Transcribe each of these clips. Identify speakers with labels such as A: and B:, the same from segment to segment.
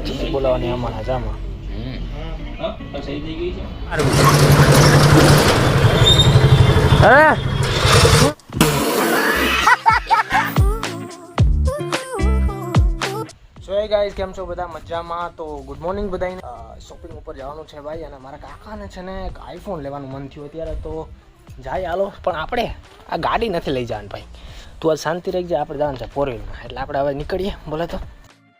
A: ચીકી બોલાવવાની આમાં હજામાં. અરે so guys કેમ છો બધા? મજામાં? તો ગુડ મોર્નિંગ બધાને શોપિંગ ઉપર જવાનું છે ભાઈ અને મારા કાકાને છે ને એક આઈફોન લેવાનું મન થયું અત્યારે તો. જાય હાલો પણ આપણે આ ગાડી નથી લઈ જવાની ભાઈ. તું આ શાંતિ રહી જાય આપણે જવાનું છે ફોર વ્હીલમાં એટલે આપણે હવે નીકળીએ. બોલે તો.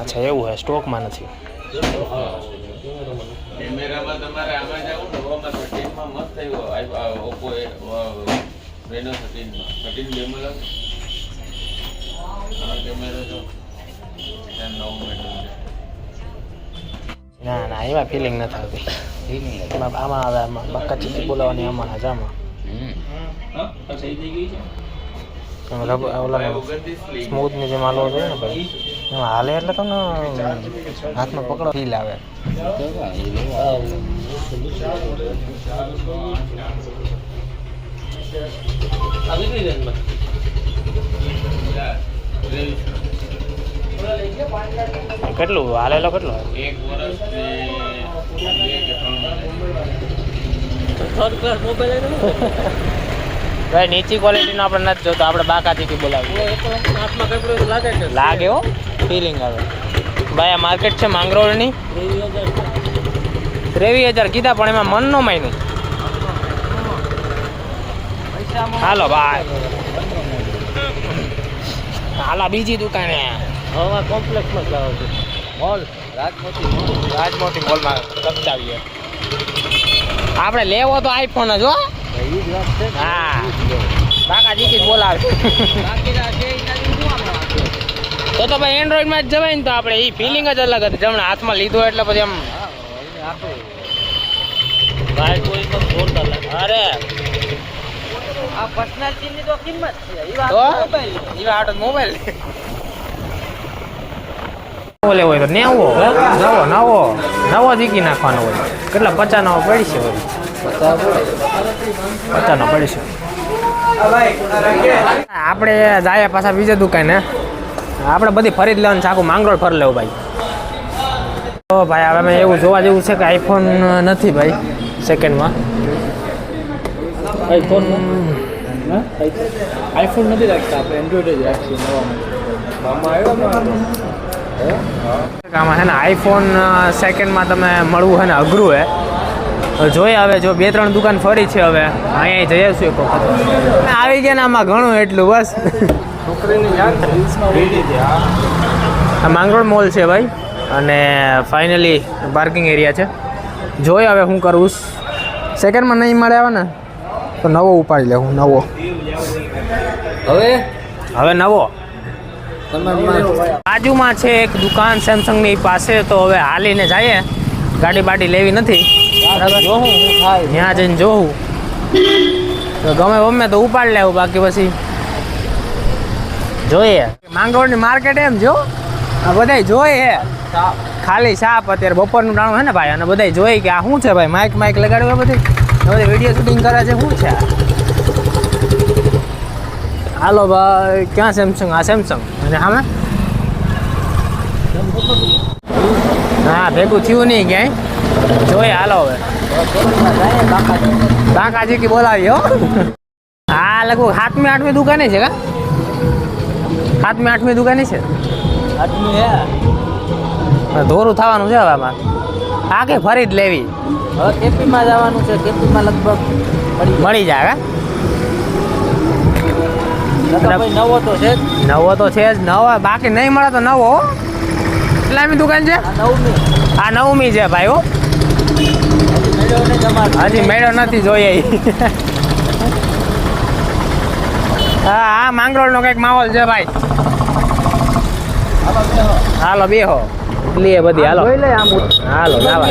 A: અચ્છા એવું હે સ્ટોકમાં નથી.
B: કેમેરામાં તમારે આમાં જાવ નવામાં થર્ટીનમાં મસ્ત થયું ઓપ્પો રેનો થર્ટીનમાં થર્ટીન બેમાં લાગે કેમેરો જો. ત્યાં નવું મેડલ
A: ના ના એમાં ફિલિંગ નથી આવતી. એમાં આમાં આવે આમાં બક્કા ચીકી બોલાવવાની આમાં એમાં રબ ઓલા સ્મૂથની જેમ હાલવો છે ને ભાઈ. હાલે એટલે તો હાથમાં પકડો. ફીલ આવે. કેટલું? હાલેલો કેટલો?
B: એક વર્ષ ત્રણ મહિના
A: ભાઈ નીચી ક્વોલિટીનો આપણે નથી જોતો. આપણે બાકા ચીકી બોલાવીએ. લાગે હો. ફિલિંગ આવે. ભાઈ આ માર્કેટ છે માંગરોળની. ત્રેવીસ હજાર. કીધા પણ એમાં મન નો માય નહીં હાલો ભાઈ. હાલા બીજી દુકાને.
C: હવા કોમ્પ્લેક્સમાં જાવ છે. મોલ. રાજમોતી
A: રાજમોતી મોલમાં કબજાવીએ આપણે લેવો તો આઈફોન જ હો.
C: હા. કાકાજી કે
A: બોલાવે. બાકી રાખે તો તો ભાઈ એન્ડ્રોઈડમાં જ જવાય ને તો આપણે એ ફિલિંગ જ અલગ હતી. જમણે હાથમાં લીધો એટલે પછી એમ.
C: ભાઈ કોઈ
A: અરે
C: આ પર્સનાલિટી તો કિંમત છે. એ
A: તો? ઈ વાત મોબાઈલ નવો લેવો હોય તો નેવો નવો નવો. નવો જીકી નાખવાનો હોય. કેટલા? પચાસ નવો પડી છે હોય પચાસ નો પડી છે આપણે જાય પાછા બીજા દુકાને. આપણે બધી ફરી જ લેવાનું છે. આખું માંગરોળ ફરી લેવું ભાઈ. તો ભાઈ હવે અમે એવું જોવા જેવું છે કે આઈફોન નથી ભાઈ સેકન્ડમાં
C: આઈફોન આઈફોન નથી રાખતા આપણે એન્ડ્રોઈડ જ રાખીએ
A: આમાં છે ને આઈફોન સેકન્ડમાં તમે મળવું છે ને અઘરું હે. જોઈએ હવે જો બે ત્રણ દુકાન ફરી છે હવે અહીંયા જઈએ છું એક વખત આવી ગયા ને આમાં ઘણું એટલું બસ. આ માંગરોળ મોલ છે ભાઈ અને ફાઇનલી પાર્કિંગ એરિયા છે. જોઈએ હવે હું કરું સેકન્ડમાં નહીં મળે આવે ને તો નવો ઉપાડી લેવું નવો.
C: હવે?
A: હવે નવો. બાજુમાં છે એક દુકાન સેમસંગની પાસે તો હવે હાલીને જઈએ. ગાડી બાડી લેવી નથી.
C: જોઉં
A: ત્યાં જઈને તો ગમે ગમે તો ઉપાડ લેવું બાકી પછી જોઈએ. માંગરોળની માર્કેટ એમ જો. આ બધાય જોઈએ ખાલી સાપ અત્યારે બપોરનું ટાણું છે ને ભાઈ? અને બધાય જોઈ કે આ શું છે ભાઈ? માઇક માઇક લગાડ્યું બધી? બધી વીડિયો શૂટિંગ કરે છે શું છે? હાલો ભાઈ ક્યાં સેમસંગ આ સેમસંગ અને સામે હા ભેગું થયું નહીં ક્યાંય. જોઈએ હાલો હવે. કાકાજી કી બોલાવી હો. હા લગભગ સાતમી આઠમી દુકાને છે કા? સાતમી આઠમી દુકાને છે?
C: આઠમી હે.
A: ધોરું થવાનું છે આમાં. આ કે ફરી જ લેવી?
C: હવે કેપીમાં જવાનું છે. કેપીમાં લગભગ મળી
A: જાય
C: નવો તો છે જ.
A: નવો તો છે જ. નવો બાકી નહીં મળે તો નવો. કેટલામી દુકાન છે?
C: આ નવમી.
A: છે ભાઈ હો. હજી મેળો નથી જોઈએ. હા આ માંગરોળનો કંઈક માહોલ છે ભાઈ. હાલો બેહો. લે બધી હાલો. હાલો નાવા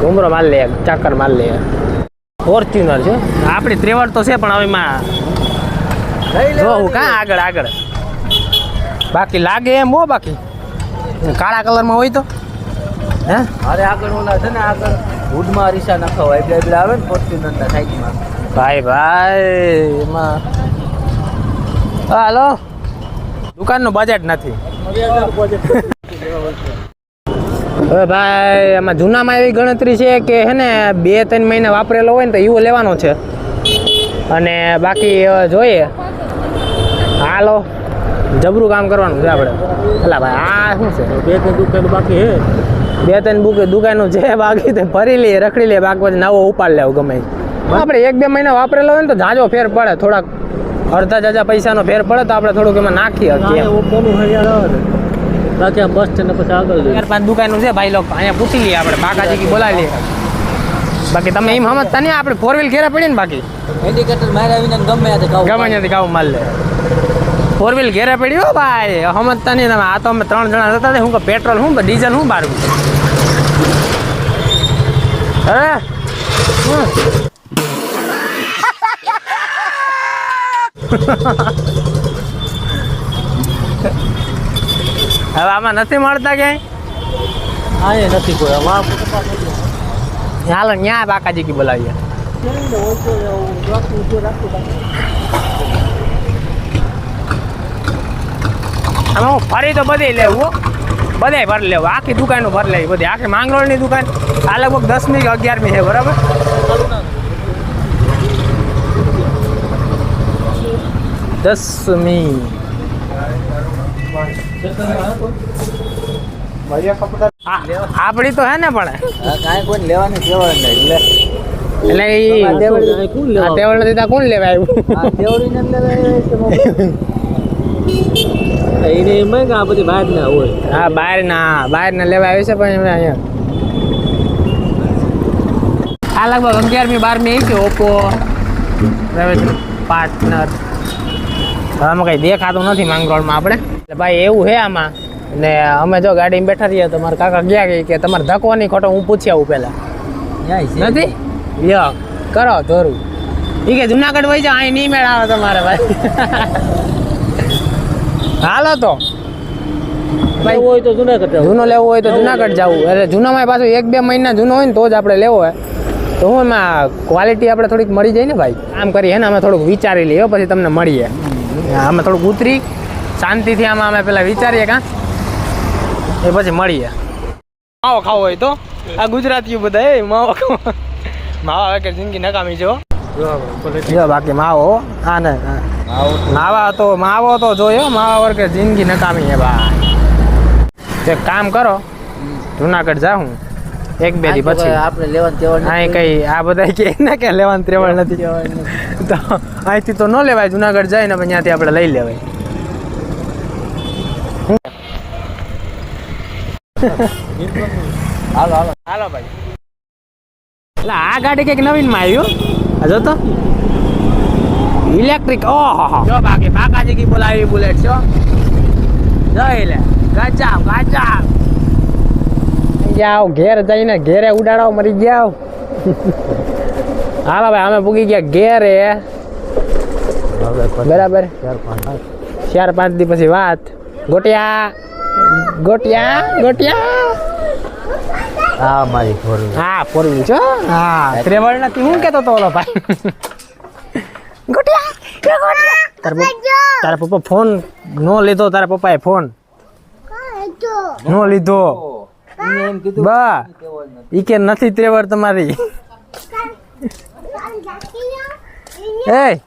A: ઘુમરો માલ લે. ચાકર માલ લે. ફોર્ચ્યુનર છે. આપણી ત્રેવડ તો છે પણ હવે એમાં જોવું કાં આગળ આગળ. બાકી લાગે એમ હો બાકી. કાળા કલરમાં હોય તો. હે?
C: અરે આગળ ઓલા છે ને આગળ હુડમાં અરીસા નખાવા એટલે એટલે આવે ને ફોર્ચ્યુનર ના સાઈડમાં.
A: ભાઈ ભાઈ એમાં. હાલો. દુકાનનું બજેટ નથી. હવે ભાઈ આમાં જૂનામાં એવી ગણતરી છે કે હે ને બે ત્રણ મહિના વાપરેલો હોય ને તો એવો લેવાનો છે. અને બાકી જોઈએ. હાલો. જબરું કામ કરવાનું છે આપણે. એટલે ભાઈ આ શું છે? બે ત્રણ દુકાન બાકી હે બે ત્રણ બુક દુકાનો છે બાકી તે ભરી લઈએ રખડી લઈએ બાકી પછી નવો ઉપાડ લેવો ગમે. આપણે એક બે મહિના વાપરેલો હોય ને તો જાજો ફેર પડે. થોડાક અડધા જાજા પૈસાનો ફેર પડે તો આપણે થોડુંક એમાં નાખી શકીએ.
C: બાકી આ બસ સ્ટેન્ડ પછી આગળ
A: ચાર પાંચ દુકાનો છે ભાઈ લોકો. અહીંયા પૂછી લઈએ આપણે. બાકાજી કી બોલાવી લઈએ. બાકી તમે એમ સમજતા નહીં આપણે ફોર વ્હીલ ઘેરા પડી ને બાકી.
C: ઇન્ડિકેટર માર્યા વિના ગમે તે ગાવ
A: ગમે ત્યાંથી કાવું માલ લે. ફોર વ્હીલ ઘેરે પડી હો ભાઈ. સમજતા નહીં તમે. આ તો અમે ત્રણ જણા હતા. હું કે પેટ્રોલ હું ડીઝલ હું બારવું અરે હવે આમાં નથી મળતા ક્યાંય?
C: હા એ નથી કોઈ આમાં
A: હાલો ન્યા બાકાજી કી બોલાવીએ. આમાં હું ફરી તો બધી લેવું બધે ભરી લેવું. આખી દુકાનો ભરી લેવી બધી. આખી માંગરોળની દુકાન. આ લગભગ દસમી કે અગિયારમી છે બરાબર? દસમી આપડી આપણી તો હે ને પણ.
C: કાંઈ કોઈ લેવાની કેવાય નહીં એટલે
A: ઈ
C: આ કોણ લેવા
A: આ તેવડ નથી તો કોણ લેવા આવ્યું?
C: એને એમ કે આ બધી બહાર ના હોય.
A: હા બહાર ના બહાર ના લેવા આવ્યું છે પણ અહીંયા. આ લગભગ અગિયારમી બારમી આવી છે ઓપ્પો પાર્ટનર. આમાં કંઈ દેખાતું નથી માંગરોળમાં આપણે. એટલે ભાઈ એવું છે આમાં. ને અમે જો ગાડીમાં બેઠા રહીએ તો મારા કાકા ગયા કે- કે તમારે ધક્કો નહીં ખોટો હું પૂછી આવું પહેલા. નથી? લ્યો કરો ધોરું એ કે જુનાગઢ વહી જાઓ અહીં નહીં મેળ આવે તમારે ભાઈ. હાલો તો.
C: ભાઈ હોય તો જુનાગઢ
A: જૂનો લેવો હોય તો જુનાગઢ જવું. એટલે જૂનામાં પાછું એક બે મહિના જૂનો હોય ને તો જ આપણે લેવો હોય તો હું એમાં ક્વોલિટી આપણે થોડીક મળી જાય ને ભાઈ. આમ કરીએ ને અમે થોડુંક વિચારી લઈએ પછી તમને મળીએ. અમે થોડુંક ઉતરી. શાંતિથી આમાં અમે પેલા વિચારીએ કાં? એ પછી મળીએ. માવો ખાવો હોય તો? આ ગુજરાતીઓ બધા, એ માવો માવા વગર જિંદગી નકામી જો, બાકી માવો હા ને માવા તો, માવો તો જોયો, માવા વગર જિંદગી નકામી છે ભાઈ. એક કામ કરો, જુનાગઢ જાઉં. એક બે દી પછી.
C: આપણે લેવાનું તેવડ
A: અહીં કઈ આ બધા કે ને કે લેવાનું ત્રેવડ નથી. તો અહીંથી તો ન લેવાય જુનાગઢ જાય ને ત્યાંથી આપણે લઈ લેવાય.
C: હાલો હાલો.
A: હાલો ભાઈ. એટલે આ ગાડી કંઈક નવીનમાં આવ્યું આ જો ઇલેક્ટ્રિક ઓહો જો બાકી બાકાજી કી બોલાવી બુલેટ છો જોઈ લે ગજાવ ગજાવ જાઓ ઘેર જઈને ઘેરે ઉડાડો મરી જાઓ. હાલો ભાઈ અમે પૂગી ગયા ઘેરે. બરાબર. ચાર પાંચ દી પછી વાત. ગોટિયા ગોટિયા ગોટિયા.
C: હા મારી ફોરવી
A: હા ફોર વ્હીલ છો? હા ત્રેવડ નથી હું કેતો તો ઓલો ભાઈ? ગોટિયા તારા પપ્પા- ફોન નો લીધો તારા પપ્પાએ ફોન. નો લીધો. બા ઈ કે નથી ત્રેવર તમારી. એ.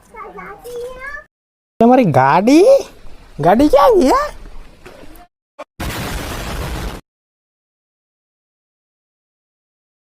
A: તમારી ગાડી? ગાડી ક્યાં ગઈ હે?